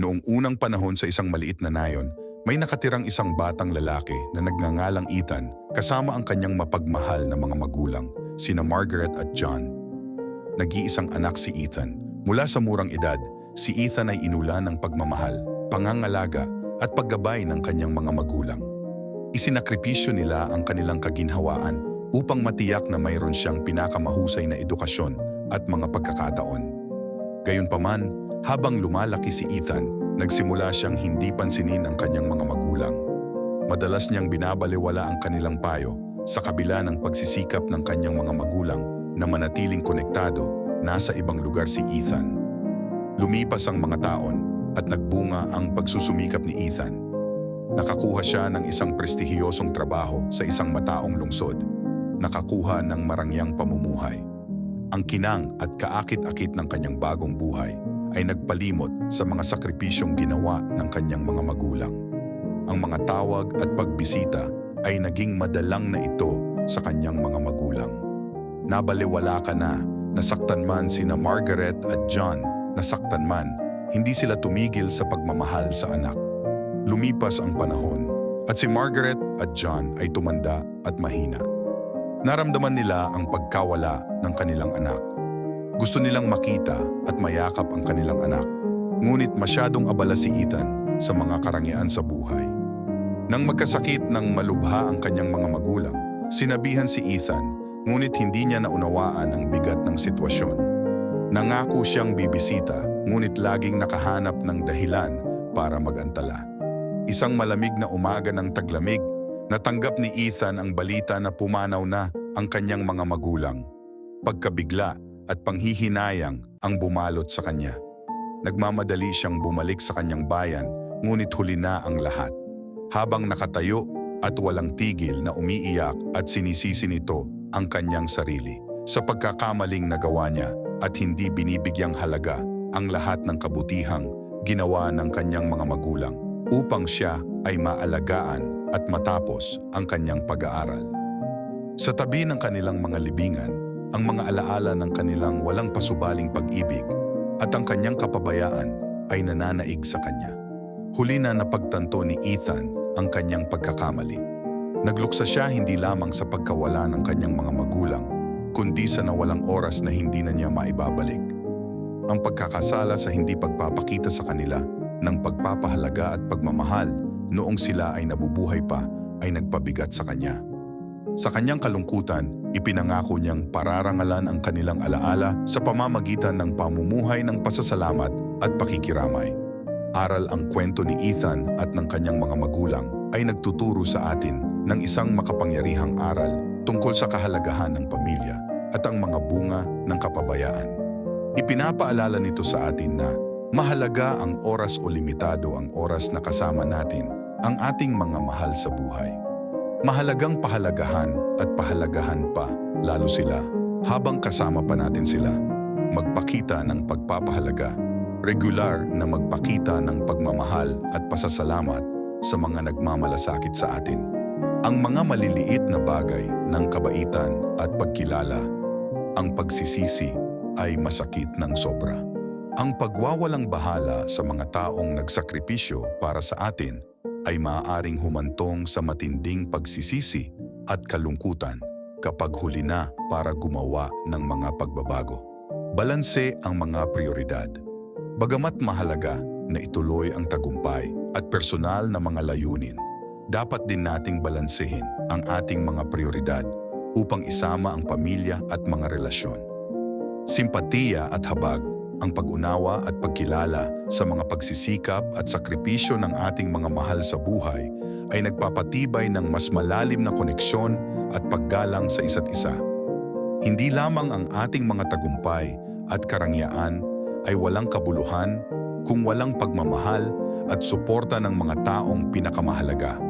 Noong unang panahon sa isang maliit na nayon, may nakatirang isang batang lalaki na nagngangalang Ethan kasama ang kanyang mapagmahal na mga magulang, sina Margaret at John. Nag-iisang anak si Ethan. Mula sa murang edad, si Ethan ay inulan ng pagmamahal, pangangalaga at paggabay ng kanyang mga magulang. Isinakripisyo nila ang kanilang kaginhawaan upang matiyak na mayroon siyang pinakamahusay na edukasyon at mga pagkakataon. Gayunpaman, habang lumalaki si Ethan, nagsimula siyang hindi pansinin ang kanyang mga magulang. Madalas niyang binabaliwala ang kanilang payo sa kabila ng pagsisikap ng kanyang mga magulang na manatiling konektado nasa ibang lugar si Ethan. Lumipas ang mga taon at nagbunga ang pagsusumikap ni Ethan. Nakakuha siya ng isang prestihiyosong trabaho sa isang mataong lungsod. Nakakuha ng marangyang pamumuhay. Ang kinang at kaakit-akit ng kanyang bagong buhay ay nagpalimot sa mga sakripisyong ginawa ng kanyang mga magulang. Ang mga tawag at pagbisita ay naging madalang na ito sa kanyang mga magulang. Nabaliwala ka na, nasaktan man sina Margaret at John, nasaktan man, hindi sila tumigil sa pagmamahal sa anak. Lumipas ang panahon at si Margaret at John ay tumanda at mahina. Naramdaman nila ang pagkawala ng kanilang anak. Gusto nilang makita at mayakap ang kanilang anak. Ngunit masyadong abala si Ethan sa mga karangyaan sa buhay. Nang magkasakit ng malubha ang kanyang mga magulang, sinabihan si Ethan ngunit hindi niya naunawaan ang bigat ng sitwasyon. Nangako siyang bibisita ngunit laging nakahanap ng dahilan para magantala. Isang malamig na umaga ng taglamig, natanggap ni Ethan ang balita na pumanaw na ang kanyang mga magulang. Pagkabigla at panghihinayang ang bumalot sa kanya. Nagmamadali siyang bumalik sa kanyang bayan, ngunit huli na ang lahat. Habang nakatayo at walang tigil na umiiyak at sinisisi nito ang kanyang sarili sa pagkakamaling nagawa niya at hindi binibigyang halaga ang lahat ng kabutihang ginawa ng kanyang mga magulang upang siya ay maalagaan at matapos ang kanyang pag-aaral. Sa tabi ng kanilang mga libingan, ang mga alaala ng kanilang walang pasubaling pag-ibig at ang kanyang kapabayaan ay nananaig sa kanya. Huli na napagtanto ni Ethan ang kanyang pagkakamali. Nagluksa siya hindi lamang sa pagkawala ng kanyang mga magulang, kundi sa nawalang oras na hindi na niya maibabalik. Ang pagkakasala sa hindi pagpapakita sa kanila ng pagpapahalaga at pagmamahal noong sila ay nabubuhay pa ay nagpabigat sa kanya. Sa kanyang kalungkutan, ipinangako niyang pararangalan ang kanilang alaala sa pamamagitan ng pamumuhay ng pasasalamat at pakikiramay. Aral ang kwento ni Ethan at ng kanyang mga magulang ay nagtuturo sa atin ng isang makapangyarihang aral tungkol sa kahalagahan ng pamilya at ang mga bunga ng kapabayaan. Ipinapaalala nito sa atin na mahalaga ang oras o limitado ang oras na kasama natin ang ating mga mahal sa buhay. Mahalagang pahalagahan at pahalagahan pa lalo sila habang kasama pa natin sila. Magpakita ng pagpapahalaga, regular na magpakita ng pagmamahal at pasasalamat sa mga nagmamalasakit sa atin. Ang mga maliliit na bagay ng kabaitan at pagkilala, ang pagsisisi ay masakit ng sobra. Ang pagwawalang bahala sa mga taong nagsakripisyo para sa atin ay maaaring humantong sa matinding pagsisisi at kalungkutan kapag huli na para gumawa ng mga pagbabago. Balanse ang mga prioridad. Bagamat mahalaga na ituloy ang tagumpay at personal na mga layunin, dapat din nating balansehin ang ating mga prioridad upang isama ang pamilya at mga relasyon. Simpatiya at habag, ang pag-unawa at pagkilala sa mga pagsisikap at sakripisyo ng ating mga mahal sa buhay ay nagpapatibay ng mas malalim na koneksyon at paggalang sa isa't isa. Hindi lamang ang ating mga tagumpay at karangyaan ay walang kabuluhan kung walang pagmamahal at suporta ng mga taong pinakamahalaga